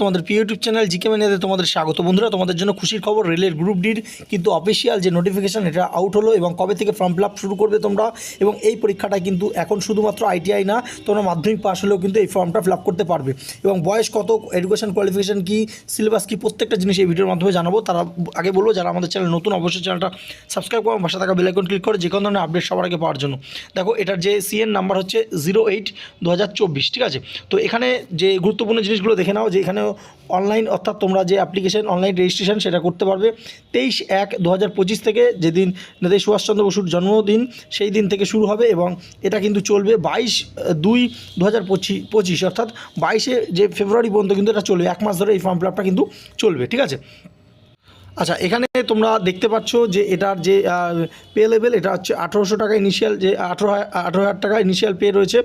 তোমাদের প্রিয় YouTube channel GK ম্যানিয়াতে তোমাদের স্বাগত। বন্ধুরা, তোমাদের জন্য খুশির খবর, রেলের গ্রুপ ডির কিন্তু অফিসিয়াল যে নোটিফিকেশান এটা আউট হলো এবং কবে থেকে ফর্ম ফিল শুরু করবে তোমরা? এবং এই পরীক্ষাটা কিন্তু এখন শুধুমাত্র আইটিআই না, তোমরা মাধ্যমিক পাস হলেও কিন্তু এই ফর্মটা ফিল করতে পারবে। এবং বয়স কত এডুকেশন কোয়ালিফিকেশান কি সিলেবাস কি, প্রত্যেকটা জিনিস এই ভিডিওর মাধ্যমে জানাব। তারা আগে বলব, যারা আমাদের চ্যানেল নতুন, অবশ্যই চ্যানেলটা সাবস্ক্রাইব করো পাশে থাকা বেলাইকন ক্লিক করে যে কোনো ধরনের আপডেট সবার আগে পাওয়ার জন্য। দেখো, এটার যে সিএন নাম্বার হচ্ছে জিরো এইট দু হাজার চব্বিশ, ঠিক আছে? তো এখানে যে গুরুত্বপূর্ণ জিনিসগুলো দেখে নাও, যে এখানে অনলাইন অর্থাৎ তোমরা যে অ্যাপ্লিকেশন অনলাইন রেজিস্ট্রেশন সেটা করতে পারবে। তেইশ এক দু থেকে যেদিন নেতাজি সুভাষচন্দ্র বসুর জন্মদিন, সেই দিন থেকে শুরু হবে এবং এটা কিন্তু চলবে বাইশ দুই দু হাজার অর্থাৎ বাইশে যে ফেব্রুয়ারি পর্যন্ত কিন্তু এটা চলবে। এক মাস ধরে এই ফর্ম ফিল আপটা কিন্তু চলবে, ঠিক আছে? আচ্ছা এখানে তোমরা দেখতে পাচ্ছ যে এটার যে পে লেভেল এটা হচ্ছে আঠেরোশো টাকা ইনিশিয়াল যে, আঠেরো আঠেরো হাজার টাকা ইনিশিয়াল পে রয়েছে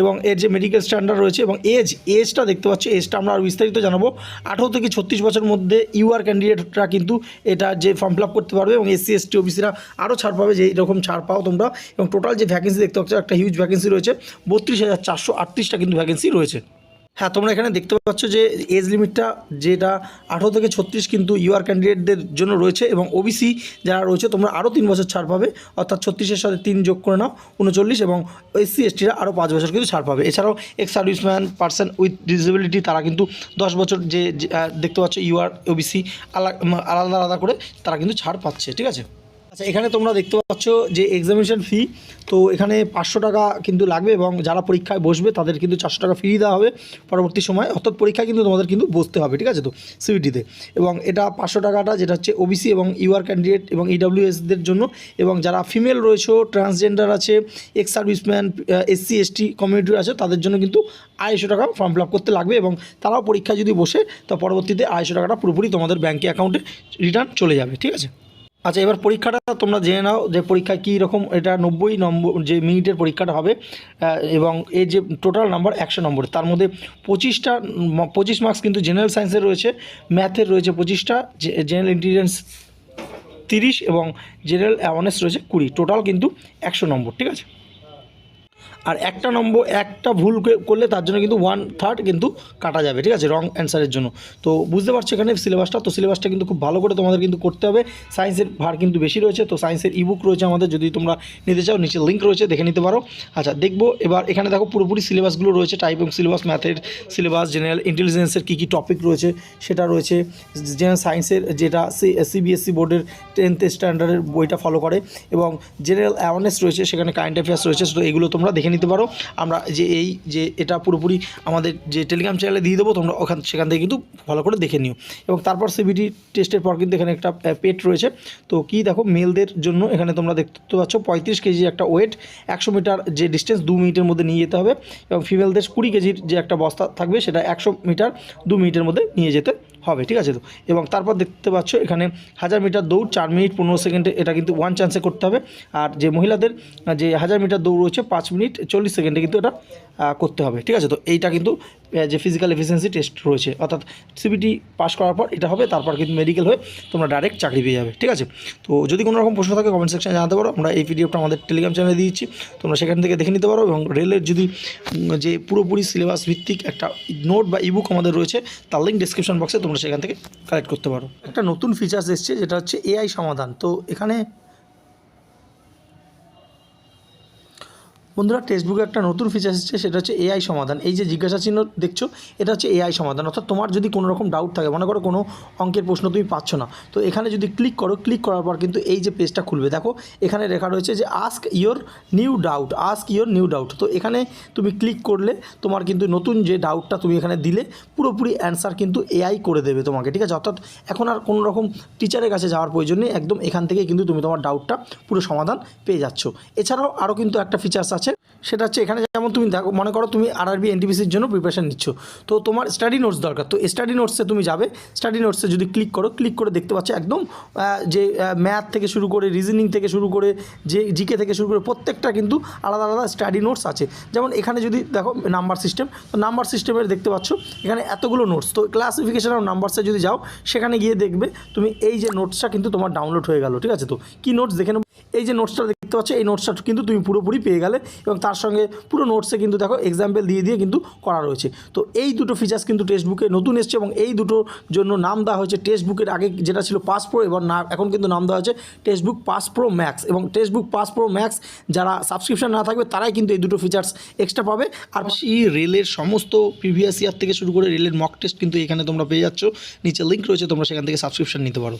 এবং এর যে মেডিকেল স্ট্যান্ডার্ড রয়েছে এবং এজ এজটা দেখতে পাচ্ছ এজটা আমরা আরও বিস্তারিত জানাব। আঠেরো থেকে ছত্রিশ বছর মধ্যে ইউআর ক্যান্ডিডেটরা কিন্তু এটা যে ফর্ম ফিল করতে পারবে এবং এসসি এসটি ওবিসিরা আরও ছাড় পাবে যে এরকম ছাড় পাও তোমরা এবং টোটাল যে ভ্যাকেন্সি দেখতে পাচ্ছ, একটা হিউজ ভ্যাকেন্সি রয়েছে। বত্রিশ হাজার চারশো আটত্রিশটা কিন্তু ভ্যাকেন্সি রয়েছে। হ্যাঁ তোমরা এখানে দেখতে পাচ্ছ যে এজ লিমিটটা যেটা আঠেরো থেকে ছত্রিশ কিন্তু ইউআর ক্যান্ডিডেটদের জন্য রয়েছে এবং ওবিসি যারা রয়েছে, তোমরা আরও তিন বছর ছাড় পাবে। অর্থাৎ ছত্রিশের সাথে তিন যোগ করে নাও, উনচল্লিশ এবং এসসি এসটিরা আরও পাঁচ বছর কিন্তু ছাড় পাবে। এছাড়াও ex serviceman person with disability তারা কিন্তু দশ বছর যে দেখতে পাচ্ছ ইউআর ওবিসি আলাদা আলাদা করে তারা কিন্তু ছাড় পাচ্ছে, ঠিক আছে? আচ্ছা এখানে তোমরা দেখতে পাচ্ছ যে এক্সামিনেশন ফি তো এখানে পাঁচশো টাকা কিন্তু লাগবে এবং যারা পরীক্ষায় বসবে তাদের কিন্তু চারশো টাকা ফ্রি দেওয়া হবে পরবর্তী সময়। অর্থাৎ পরীক্ষায় কিন্তু তোমাদের কিন্তু বসতে হবে, ঠিক আছে তো সিবিটিতে এবং এটা পাঁচশো টাকাটা, যেটা হচ্ছে ওবিসি এবং ইউআর ক্যান্ডিডেট এবং E ইডাব্লিউএসদের জন্য। এবং যারা ফিমেল রয়েছে ট্রান্সজেন্ডার আছে এক্স সার্ভিসম্যান এসসি এসটি কমিউনিটির আছে, তাদের জন্য কিন্তু আড়াইশো টাকা ফর্ম ফিল করতে লাগবে এবং তারাও পরীক্ষায় যদি বসে, তো পরবর্তীতে আড়াইশো টাকাটা পুরোপুরি তোমাদের ব্যাঙ্কে অ্যাকাউন্টে রিটার্ন চলে যাবে, ঠিক আছে? আচ্ছা এবার পরীক্ষাটা তোমরা জেনে নাও যে পরীক্ষা কী রকম, এটা নব্বই নম্বর, যে মিনিটের পরীক্ষাটা হবে এবং এর যে টোটাল নাম্বার একশো নম্বর, তার মধ্যে পঁচিশটা পঁচিশ মার্কস কিন্তু জেনারেল সায়েন্সের রয়েছে ম্যাথের রয়েছে পঁচিশটা জেনারেল ইন্টেলিজেন্স তিরিশ এবং জেনারেল অ্যাওয়ারনেস রয়েছে কুড়ি টোটাল কিন্তু একশো নম্বর, ঠিক আছে? আর একটা নম্বর, একটা ভুল করলে তার জন্য কিন্তু ওয়ান থার্ড কিন্তু কাটা যাবে, ঠিক আছে? রং অ্যান্সারের জন্য। তো বুঝতে পারছ এখানে সিলেবাসটা তো সিলেবাসটা কিন্তু খুব ভালো করে তোমাদের কিন্তু করতে হবে। সায়েন্সের ভার কিন্তু বেশি রয়েছে, তো সায়েন্সের ইবুক রয়েছে আমাদের। যদি তোমরা নিতে চাও, নিচে লিঙ্ক রয়েছে, দেখে নিতে পারো। আচ্ছা দেখব এবার এখানে দেখো পুরোপুরি সিলেবাসগুলো রয়েছে। টাইপ এবং সিলেবাস ম্যাথের সিলেবাস জেনারেল ইন্টেলিজেন্সের কী কী টপিক রয়েছে, সেটা রয়েছে। জেনারেল সায়েন্সের যেটা সিবিএসসি বোর্ডের টেন্থ স্ট্যান্ডার্ডের বইটা ফলো করে। এবং জেনারেল অ্যাওয়ারনেস রয়েছে, সেখানে কারেন্ট অ্যাফেয়ার্স রয়েছে। তো এগুলো তোমরা দেখে নিতে পারো। আমরা যে এই যে এটা পুরোপুরি আমাদের যে টেলিগ্রাম চ্যানেলে দিয়ে দেবো, তোমরা ওখান সেখান থেকে কিন্তু ভালো করে দেখে নিও। এবং তারপর সিবিটি টেস্টের পর কিন্তু এখানে একটা পেট রয়েছে। তো কি দেখো, মেলদের জন্য এখানে তোমরা দেখতে পাচ্ছ, পঁয়ত্রিশ কেজি একটা ওয়েট একশো মিটার যে ডিস্টেন্স দু মিনিটের মধ্যে নিয়ে যেতে হবে। এবং ফিমেলদের কুড়ি কেজির যে একটা বস্তা থাকবে, সেটা একশো মিটার দু মিনিটের মধ্যে নিয়ে যেতে হবে, ঠিক আছে তো? এবং তারপর দেখতে পাচ্ছ এখানে হাজার মিটার দৌড়, চার মিনিট পনেরো সেকেন্ডে এটা কিন্তু ওয়ান চান্সে করতে হবে। আর যে মহিলাদের, যে হাজার মিটার দৌড় রয়েছে, পাঁচ মিনিট চল্লিশ সেকেন্ডে কিন্তু এটা করতে হবে, ঠিক আছে? তো এইটা কিন্তু যে ফিজিক্যাল এফিসিয়েন্সি টেস্ট রয়েছে, অর্থাৎ সিবিটি পাস করার পর এটা হবে, তারপর কিন্তু মেডিকেল হয়ে তোমরা ডাইরেক্ট চাকরি পেয়ে যাবে, ঠিক আছে? তো যদি কোনো রকম প্রশ্ন থাকে কমেন্ট সেকশনে জানাতে পারো। আমরা এই ভিডিওটা আমাদের টেলিগ্রাম চ্যানেলে দিয়েছি তোমরা সেখান থেকে দেখে নিতে পারো এবং রেলের যদি যে পুরোপুরি সিলেবাস ভিত্তিক একটা নোট বা ইবুক আমাদের রয়েছে, তার লিঙ্ক ডিসক্রিপশন বক্সে তোমরা সেখান থেকে কালেক্ট করতে পারো। একটা নতুন ফিচার্স এসছে, যেটা হচ্ছে এআই সমাধান। তো এখানে বন্ধুরা টেক্সটবুকে একটা নতুন ফিচার এসেছে, সেটা হচ্ছে এআই সমাধান। এই যে জিজ্ঞাসা চিহ্ন দেখছ, এটা হচ্ছে এআই সমাধান। অর্থাৎ তোমার যদি কোনো রকম ডাউট থাকে, মনে করো কোনো অঙ্কের প্রশ্ন তুমি পাচ্ছ না, তো এখানে যদি ক্লিক করো ক্লিক করার পর কিন্তু এই যে পেজটা খুলবে। দেখো, এখানে লেখা রয়েছে যে ask your new doubt ask your new doubt তো এখানে তুমি ক্লিক করলে, তোমার কিন্তু নতুন যে ডাউটটা তুমি এখানে দিলে, পুরোপুরি অ্যান্সার কিন্তু এআই করে দেবে তোমাকে, ঠিক আছে? অর্থাৎ এখন আর কোনো রকম টিচারের কাছে যাওয়ার প্রয়োজন নেই, একদম এখান থেকে কিন্তু তুমি তোমার ডাউটটা পুরো সমাধান পেয়ে যাচ্ছ। এছাড়াও আরও কিন্তু একটা ফিচার্স আছে সেটা হচ্ছে এখানে যেমন তুমি দেখো, মনে করো তুমি আরআরবি এনটিপিসির জন্য প্রিপারেশন নিচ্ছ। তো তোমার স্টাডি নোটস দরকার। তো স্টাডি নোটসে তুমি যাবে স্টাডি নোটসে যদি ক্লিক করো ক্লিক করে দেখতে পাচ্ছ একদম যে ম্যাথ থেকে শুরু করে রিজনিং থেকে শুরু করে, যে জিকে থেকে শুরু করে প্রত্যেকটা কিন্তু আলাদা আলাদা স্টাডি নোটস আছে। যেমন এখানে যদি দেখো নাম্বার সিস্টেম তো নাম্বার সিস্টেমের দেখতে পাচ্ছ, এখানে এতগুলো নোটস তো ক্লাসিফিকেশন অফ নাম্বারসে যদি যাও, সেখানে গিয়ে দেখবে তুমি এই যে নোটসটা কিন্তু তোমার ডাউনলোড হয়ে গেল, ঠিক আছে তো? কি নোটস দেখে নেব? এই যে নোটসটা দেখতে পাচ্ছ, এই নোটসটা কিন্তু তুমি পুরোপুরি পেয়ে গেলে এবং তার সঙ্গে পুরো নোটসে কিন্তু দেখো এক্সাম্পল দিয়ে দিয়ে কিন্তু করা রয়েছে। তো এই দুটো ফিচার্স কিন্তু টেক্সট বুকে নতুন এসছে এবং এই দুটোর জন্য নাম দেওয়া হয়েছে টেক্সট বুকের আগে যেটা ছিল পাস প্রো এবং না এখন কিন্তু নাম দেওয়া হয়েছে textbook pass pro max এবং textbook pass pro max যারা সাবস্ক্রিপশন না থাকবে তারাই কিন্তু এই দুটো ফিচার্স এক্সট্রা পাবে। আর এই রেলের সমস্ত প্রিভিয়াস ইয়ার থেকে শুরু করে রেলের মক টেস্ট কিন্তু এখানে তোমরা পেয়ে যাচ্ছ। নিচে লিঙ্ক রয়েছে, তোমরা সেখান থেকে সাবস্ক্রিপশন নিতে পারো।